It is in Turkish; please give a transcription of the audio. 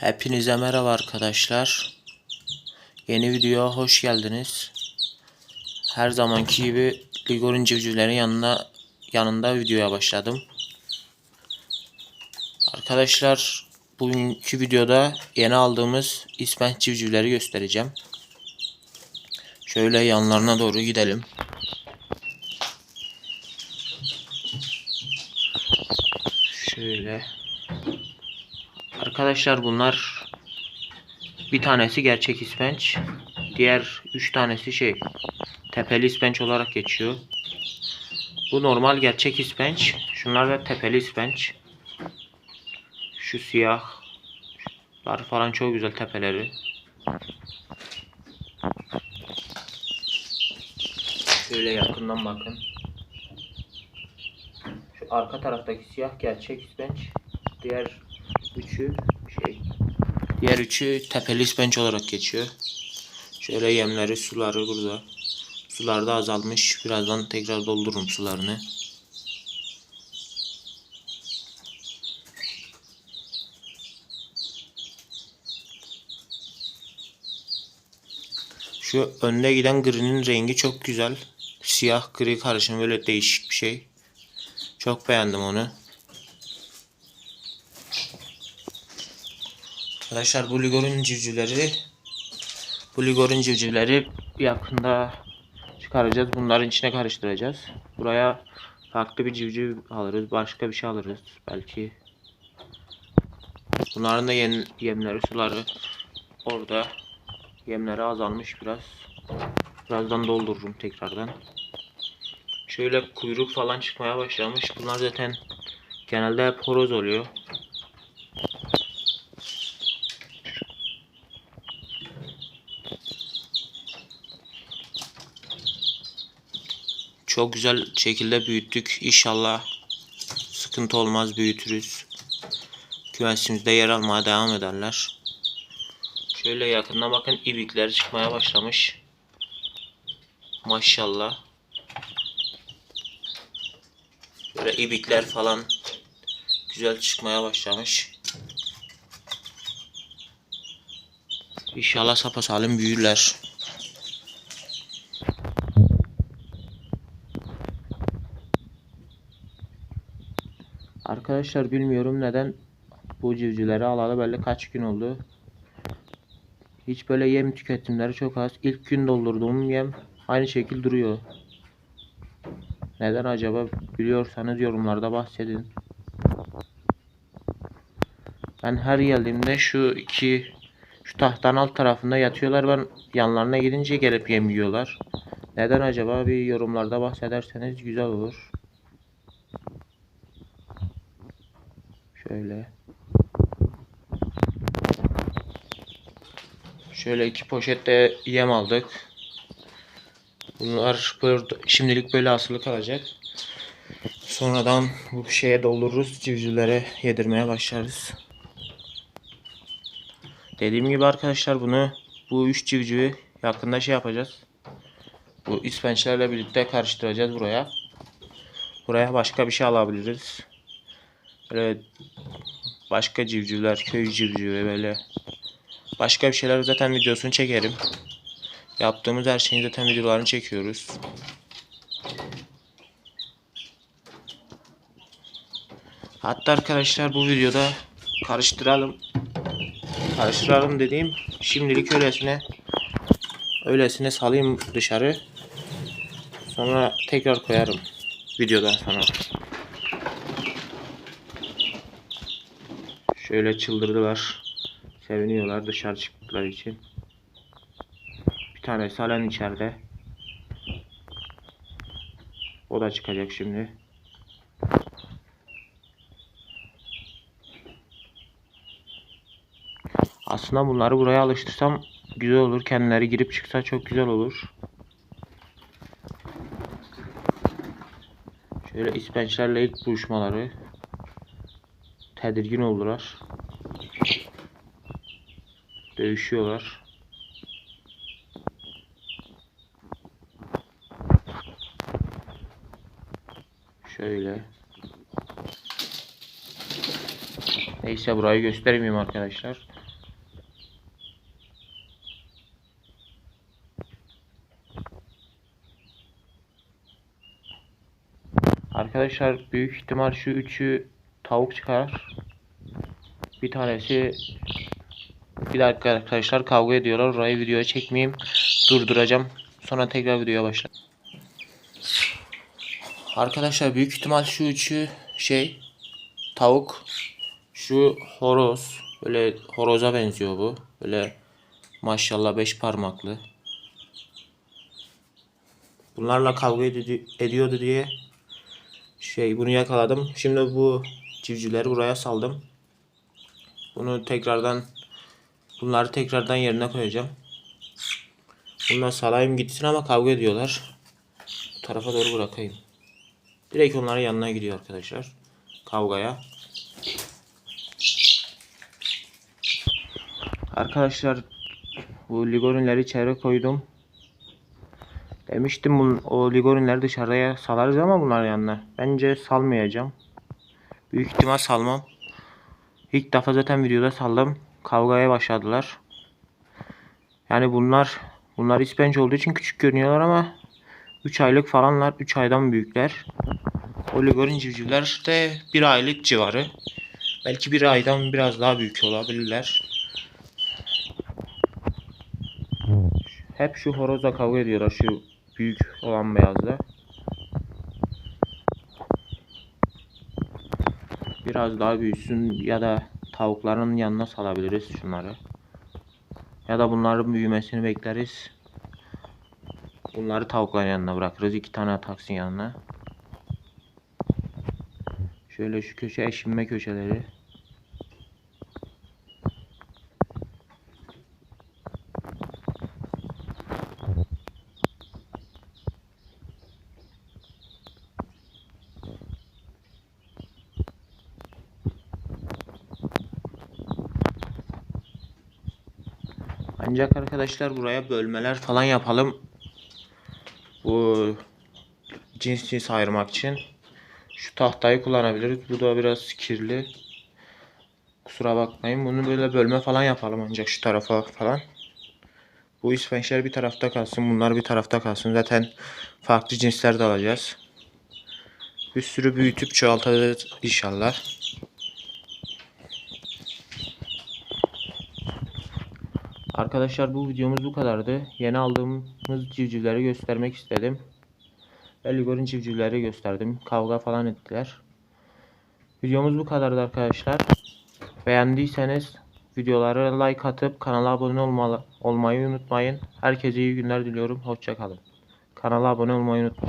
Hepinize merhaba arkadaşlar. Yeni videoya hoş geldiniz. Her zamanki gibi Ligor'un civcivlerin yanına yanında videoya başladım. Arkadaşlar bugünkü videoda yeni aldığımız ispenç civcivleri göstereceğim. Şöyle yanlarına doğru gidelim. Şöyle. Arkadaşlar bunlar bir tanesi gerçek ispenç. Diğer üç tanesi şey tepeli ispenç olarak geçiyor. Bu normal gerçek ispenç. Şunlar da tepeli ispenç. Şu siyah. Şunlar falan çok güzel tepeleri. Şöyle yakından bakın. Şu arka taraftaki siyah gerçek ispenç. Diğer üçü şey. Diğer üçü tepeli ispenç olarak geçiyor. Şöyle yemleri, suları burada. Sular da azalmış. Birazdan tekrar doldururum sularını. Şu önde giden grinin rengi çok güzel. Siyah gri karışımı böyle değişik bir şey. Çok beğendim onu. Arkadaşlar bu Ligor'un civcivleri bu Ligor'un civcivleri yakında çıkaracağız. Bunların içine karıştıracağız. Buraya farklı bir civciv alırız. Başka bir şey alırız. Belki bunların da yem, yemleri suları orada yemleri azalmış biraz. Birazdan doldururum tekrardan. Şöyle kuyruk falan çıkmaya başlamış. Bunlar zaten genelde hep horoz oluyor. Çok güzel şekilde büyüttük. İnşallah sıkıntı olmaz büyütürüz. Kümesimizde yer almaya devam ederler. Şöyle yakından bakın ibikler çıkmaya başlamış. Maşallah. Böyle ibikler falan güzel çıkmaya başlamış. İnşallah sapasalim büyürler. Arkadaşlar bilmiyorum neden bu civcivleri alalı böyle kaç gün oldu. Hiç böyle yem tüketimleri çok az. İlk gün doldurduğum yem aynı şekil duruyor. Neden acaba biliyorsanız yorumlarda bahsedin. Ben her geldiğimde şu iki şu tahtanın alt tarafında yatıyorlar. Ben yanlarına gidince gelip yem yiyorlar. Neden acaba bir yorumlarda bahsederseniz güzel olur. Şöyle. Şöyle iki poşette yem aldık. Bunlar burada şimdilik böyle asılı kalacak. Sonradan bu şeye doldururuz. Civcivlere yedirmeye başlarız. Dediğim gibi arkadaşlar bunu bu üç civcivi yakında şey yapacağız. Bu ispençlerle birlikte karıştıracağız buraya. Buraya başka bir şey alabiliriz. Böyle başka civcivler, köy civcivi böyle başka bir şeyler zaten videosunu çekerim. Yaptığımız her şeyin zaten videolarını çekiyoruz. Hatta arkadaşlar bu videoda karıştıralım. Karıştıralım dediğim şimdilik öylesine öylesine salayım dışarı. Sonra tekrar koyarım videodan sonra. Şöyle çıldırdılar. Seviniyorlar dışarı çıktıkları için. Bir tanesi halen içeride. O da çıkacak şimdi. Aslında bunları buraya alıştırsam güzel olur. Kendileri girip çıksa çok güzel olur. Şöyle ispençlerle ilk buluşmaları tedirgin oldular. Dövüşüyorlar. Şöyle. Neyse burayı göstermeyeyim arkadaşlar. Arkadaşlar büyük ihtimal şu üçü tavuk çıkar. Bir tanesi bir dakika arkadaşlar kavga ediyorlar. Orayı videoya çekmeyeyim. Durduracağım. Sonra tekrar videoya başla. Arkadaşlar büyük ihtimal şu üçü şey tavuk. Şu horoz. Böyle horoza benziyor bu. Böyle maşallah beş parmaklı. Bunlarla kavga edi- ediyordu diye şey bunu yakaladım. Şimdi bu civcivleri buraya saldım. Bunu tekrardan bunları tekrardan yerine koyacağım. Bunları salayım gitsin ama kavga ediyorlar. Bu tarafa doğru bırakayım. Direkt onların yanına gidiyor arkadaşlar. Kavgaya. Arkadaşlar bu ligorinleri içeri koydum. Demiştim bunun, o ligorinleri dışarıya salarız ama bunlar yanına. Bence salmayacağım. Büyük ihtimal salmam. İlk defa zaten videoda saldım. Kavgaya başladılar. Yani bunlar bunlar ispenç olduğu için küçük görünüyorlar ama 3 aylık falanlar. 3 aydan büyükler. O ligorin civcivler de 1 aylık civarı. Belki bir aydan biraz daha büyük olabilirler. Hep şu horozla kavga ediyorlar şu büyük olan beyazla. Biraz daha büyüsün ya da tavukların yanına salabiliriz şunları. Ya da bunların büyümesini bekleriz. Bunları tavukların yanına bırakırız. iki tane taksın yanına. Şöyle şu köşe eşinme köşeleri. Ancak arkadaşlar buraya bölmeler falan yapalım. Bu cins cins ayırmak için. Şu tahtayı kullanabiliriz. Bu da biraz kirli. Kusura bakmayın. Bunu böyle bölme falan yapalım ancak şu tarafa falan. Bu ispençler bir tarafta kalsın. Bunlar bir tarafta kalsın. Zaten farklı cinsler de alacağız. Bir sürü büyütüp çoğaltacağız inşallah. Arkadaşlar bu videomuz bu kadardı. Yeni aldığımız civcivleri göstermek istedim. Ve Ligor'un civcivleri gösterdim. Kavga falan ettiler. Videomuz bu kadardı arkadaşlar. Beğendiyseniz videolara like atıp kanala abone olmalı, olmayı unutmayın. Herkese iyi günler diliyorum. Hoşçakalın. Kanala abone olmayı unutmayın.